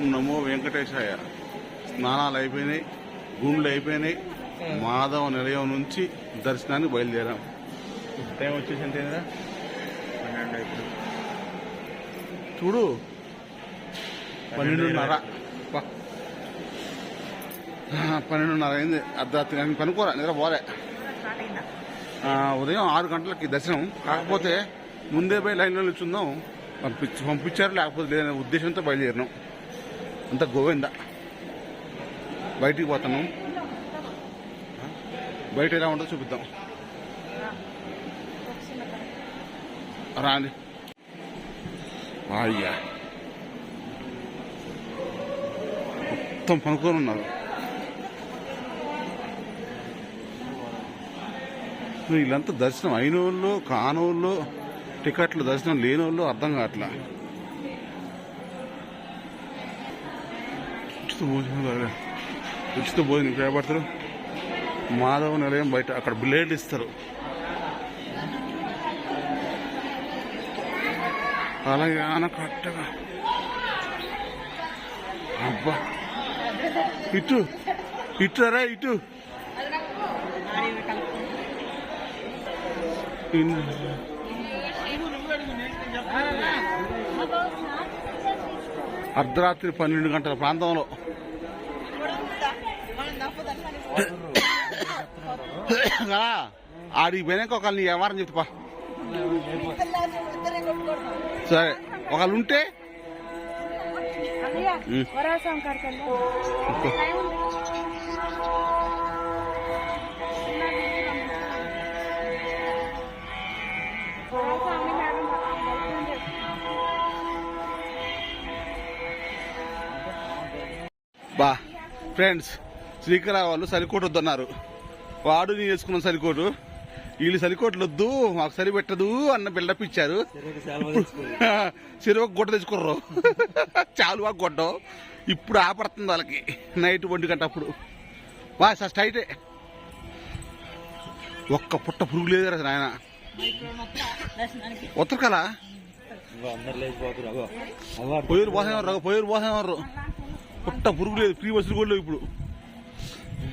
ఓం నమో వెంకటేశాయ. స్నానాలు అయిపోయినాయి గుండ్లు అయిపోయినాయి. మాధవ నిలయం నుంచి దర్శనానికి బయలుదేరాం. టైం వచ్చేసి అయిపోయింది. చూడు పన్నెండున్నర. పన్నెండున్నర అయింది. అర్ధరాత్రి కానీ పనుకోరా నిద్ర పోలే. ఉదయం ఆరు గంటలకి దర్శనం. కాకపోతే ముందే పోయి లైన్లో నిల్చుందాం. పంపించి పంపించారు లేకపోతే లేదనే ఉద్దేశంతో బయలుదేరినాం. అంత గోవింద. బయటికి పోతాను బయట ఎలా ఉంటుందో చూపిద్దాం. రాండి. అయ్యా. మొత్తం పనుకొని ఉన్నారు. వీళ్ళంతా దర్శనం అయిన వాళ్ళు కానోళ్ళు టికెట్లు దర్శనం లేని వాళ్ళు అర్థం కావట్లా. ఉచిత భోజనం ఉచిత భోజనం చేపడతారు మాధవ నిలయం బయట అక్కడ బ్లేడ్ ఇస్తారు. అలాగే ఆనకట్టగా అబ్బా. ఇటు ఇటు రా ఇటు. అర్ధరాత్రి పన్నెండు గంటల ప్రాంతంలో. ఆడికి పోయినాక ఒకళ్ళని వ్యవహారం చెప్పుపా సరే ఒకళ్ళు ఉంటే ఉమ్. వరాసం కడతాను బా ఫ్రెండ్స్ శ్రీకరా వాళ్ళు సరికోట వద్దన్నారు. వాడు నేను వేసుకున్న సరికోటు. వీళ్ళు సరికోట్లు వద్దు మాకు సరిపెట్టదు అన్న బిల్డప్ ఇచ్చారు. చెరువు గుడ్డ తెచ్చుకుర్రు. చాలు ఆ గుడ్డ. ఇప్పుడు ఆపడుతుంది వాళ్ళకి. నైట్ ఒంటి గంట అప్పుడు. వా సార్ స్ట్రైటే. ఒక్క పుట్ట పురుగు లేదు కదా నాయన. ఉత్తరు కదా అందరు లేచిపోతున్నారు అగో అగో పొయ్యూరు పోసేవారు. పొయ్యూరు పోసేవారు పుట్ట పురుగు లేదు. ఫ్రీ బస్సులు కూడా ఇప్పుడు.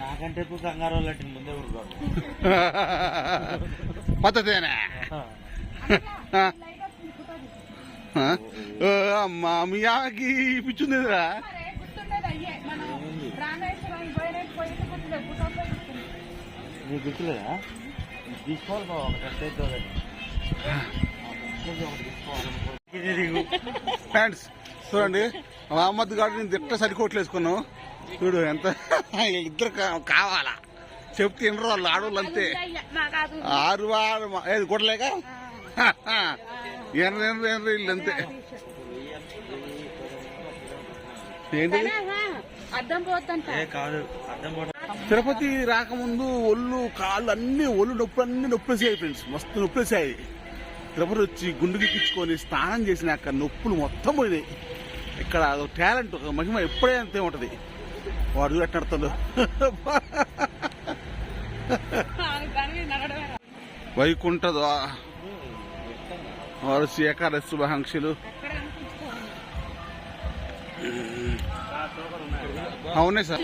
నాకంటే ఎక్కువ కంగారు ముందే ఊరుకోరు పద్ధతేనా? అమ్మా మీ ఆమెకి పిచ్చుందిరా నీకు గుర్తులేదా? తీసుకోవాలి ఒక టెస్ట్ అయితే ఫ్రెండ్స్ చూడండి మహమ్మద్ గారు నేను తిట్ట సరికోట్లు వేసుకున్నావు? చూడు ఎంత ఇద్దరు కావాలా? చెప్తే తినరు వాళ్ళు ఆడవాళ్ళు అంతే. ఆరు వారు ఏది కొట్టలేక? ఎనరు ఎనరు ఎనరు వీళ్ళు అంతే. ఏంటి తిరుపతి రాకముందు ఒళ్ళు కాళ్ళు అన్ని ఒళ్ళు నొప్పులు అన్ని నొప్పేసాయి ఫ్రెండ్స్. మస్తు నొప్పేసాయి. తిరుపతి వచ్చి గుండు గిక్కించుకొని స్నానం చేసినాక నొప్పులు మొత్తం పోయినాయి. ఇక్కడ టాలెంట్ ఒక మహిమ ఎప్పుడైనా అంతే ఉంటది. వాడు చూడు ఎట్లా నడుతుంది వైకుంఠ వారు ఏకాదశ అవునే సార్.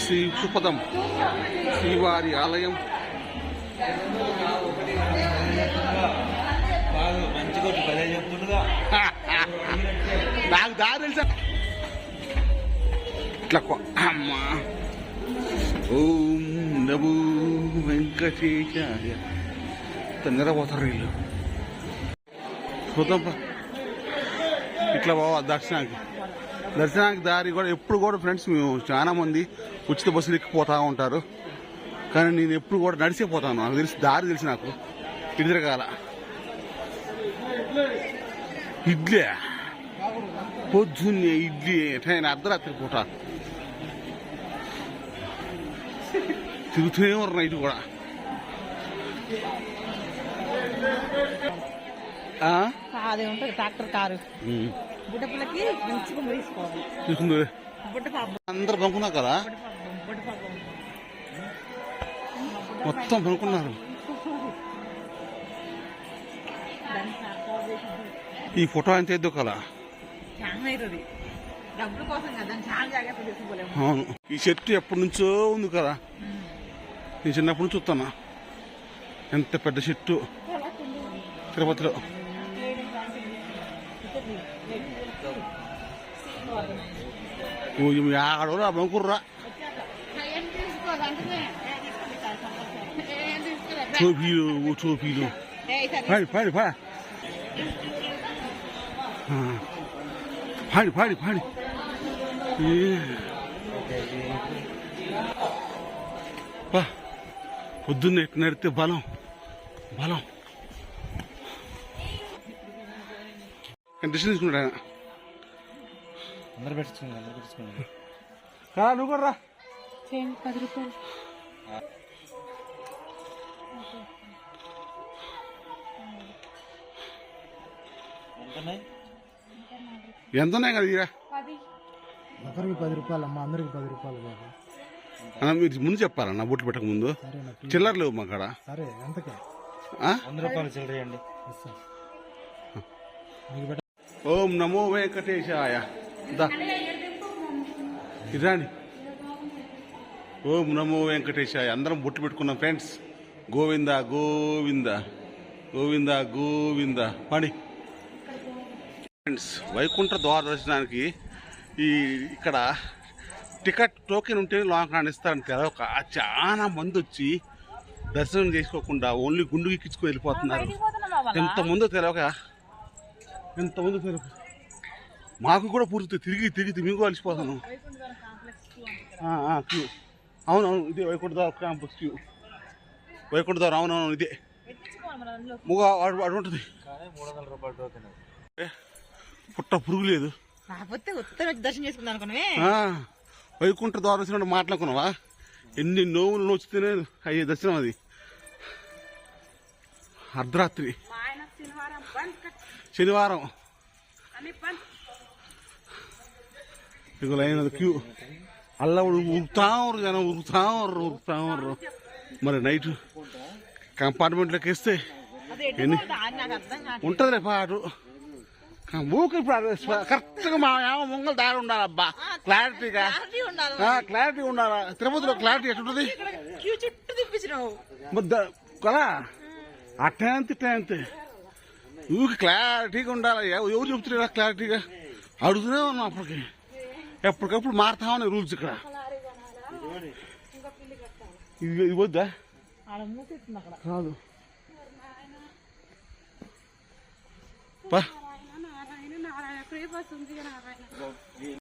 శ్రీ సుపదం శ్రీవారి ఆలయం. మంచిగా నాకు దారి తెలుసా? ఇట్లా అమ్మా. ఓం నమో వెంకటేశాయ. నిరపోతారు వీళ్ళు. చూద్దాం ఇట్లా బావా దర్శనానికి. దర్శనానికి దారి కూడా ఎప్పుడు కూడా ఫ్రెండ్స్ మేము చాలా మంది ఉచిత బస్సులు ఎక్కిపోతా ఉంటారు. కానీ నేను ఎప్పుడు కూడా నడిచే పోతాను. నాకు తెలిసి దారి తెలిసి నాకు. ఇటు తిరగాల ఇడ్లీ. పొద్దున్నే ఇడ్లీ ట్రైన్ అర్ధరాత్రి పూట. తిరుగుతూనే ఉన్నారు నైట్ కూడా. ఆ? అదే ఉంటుంది ట్రాక్టర్ కారు. మంచిగా తీసుకోవాలి అందరు పనుకున్నారు కదా? మొత్తం పనుకున్నారు. ఈ ఫోటో అంతే ఎద్దుకోవాలా చాలా అవుతుంది డబ్బుల కోసం కదా దాన్ని చాలా జాగ్రత్త తీసుకోలేము అవును. ఈ చెట్టు ఎప్పటి నుంచో ఉంది కదా. నేను చిన్నప్పటి నుంచి చూస్తానా? ఎంత పెద్ద చెట్టు. తిరుపతిలో. ఆడవాళ్ళు అమ్మకుర్రా టోపీలు ఓ టోపీలు పాడి పాడి పా. పాడి పాడి పాడి పొద్దున్నే ఇట్లా నడితే బలం బలం. కండిషన్ తీసుకున్నాడు? ఆయన అందరు పెట్టించుకోండి అందరు పెట్టించుకోండి. రా నువ్వు కూడా రా. పది రూపాయలు. ఎంతన్నాయి ఎంత ఉన్నాయి కదా ఇరా ఒకరికి పది రూపాయలు అమ్మ అందరికి పది రూపాయలు బాబు అన్న మీరు ముందు చెప్పాలన్న బొట్లు పెట్టక ముందు. చిల్లర లేవు మా కాడ. సరే ఎంతకే? వంద రూపాయలు చిల్లరేయండి ఓం నమో వెంకటేశాయ. దా. ఇరాని ఓం నమో వెంకటేశాయ. అందరం బొట్టు పెట్టుకున్నాం ఫ్రెండ్స్. గోవింద గోవింద. గోవింద గోవింద. పడి. ఫ్రెండ్స్ వైకుంఠ ద్వార దర్శనానికి ఈ ఇక్కడ టికెట్ టోకెన్ ఉంటే లాంగ్ ఇస్తారని తెలవక చాలా మంది వచ్చి దర్శనం చేసుకోకుండా ఓన్లీ గుండు ఎక్కించుకు వెళ్ళిపోతున్నారు. ఎంతమందో తెలవక ఎంతమంది తెలియక మాకు కూడా పూర్తి తిరిగి తిరిగి మేము ఆ, క్యూ. అవునవును ఇదే వైకుంఠ ద్వార క్యాంపస్ క్యూ. వైకుంఠ ద్వార అవునవును ఇదే. ముగ అడు పుట్ట పురుగు లేదు కాకపోతే ఉత్తరం వచ్చి దర్శనం చేసుకుందాం వైకుంఠ ద్వారం వచ్చినట్టు మాట్లాడుకున్నావా? ఎన్ని నోవులు నోచితేనే అయ్యే దర్శనం అది. అర్ధరాత్రి. శనివారం ఇక లైన్ క్యూ. అల్ల ఉరుకుతా ఉరు జనం ఉరుకుతా ఉర్రు ఉరుకుతా ఉర్రు మరి నైట్ కంపార్ట్మెంట్లోకి వేస్తే ఎన్ని? కాదు ఉంటుందిలే పాటు. ఊకి ఇప్పుడు కరెక్ట్గా మా ఏమో ముంగలు దారి ఉండాలబ్బా క్లారిటీగా క్లారిటీ ఉండాలి ఆ, క్లారిటీ ఉండాలా తిరుపతిలో క్లారిటీ ఎట్లుంటుంది ఇక్కడ క్యూ చుట్టూ తిప్పించినావు మరి ద- కదా అట్టే అంతే ఇట్టే అంతే ఊరికి క్లారిటీగా ఉండాలి ఎవ- ఎవరు చెప్తున్నారు క్లారిటీగా అడుగుతూనే ఉన్నాం అప్పటికి ఎప్పటికప్పుడు మారుతా ఉన్నాయి రూల్స్ ఇక్కడ ఇది ఇది వద్దా కాదు పా నారాయణ నారాయణ నారాయణ ఫ్రీ బస్ ఉంది నారాయణ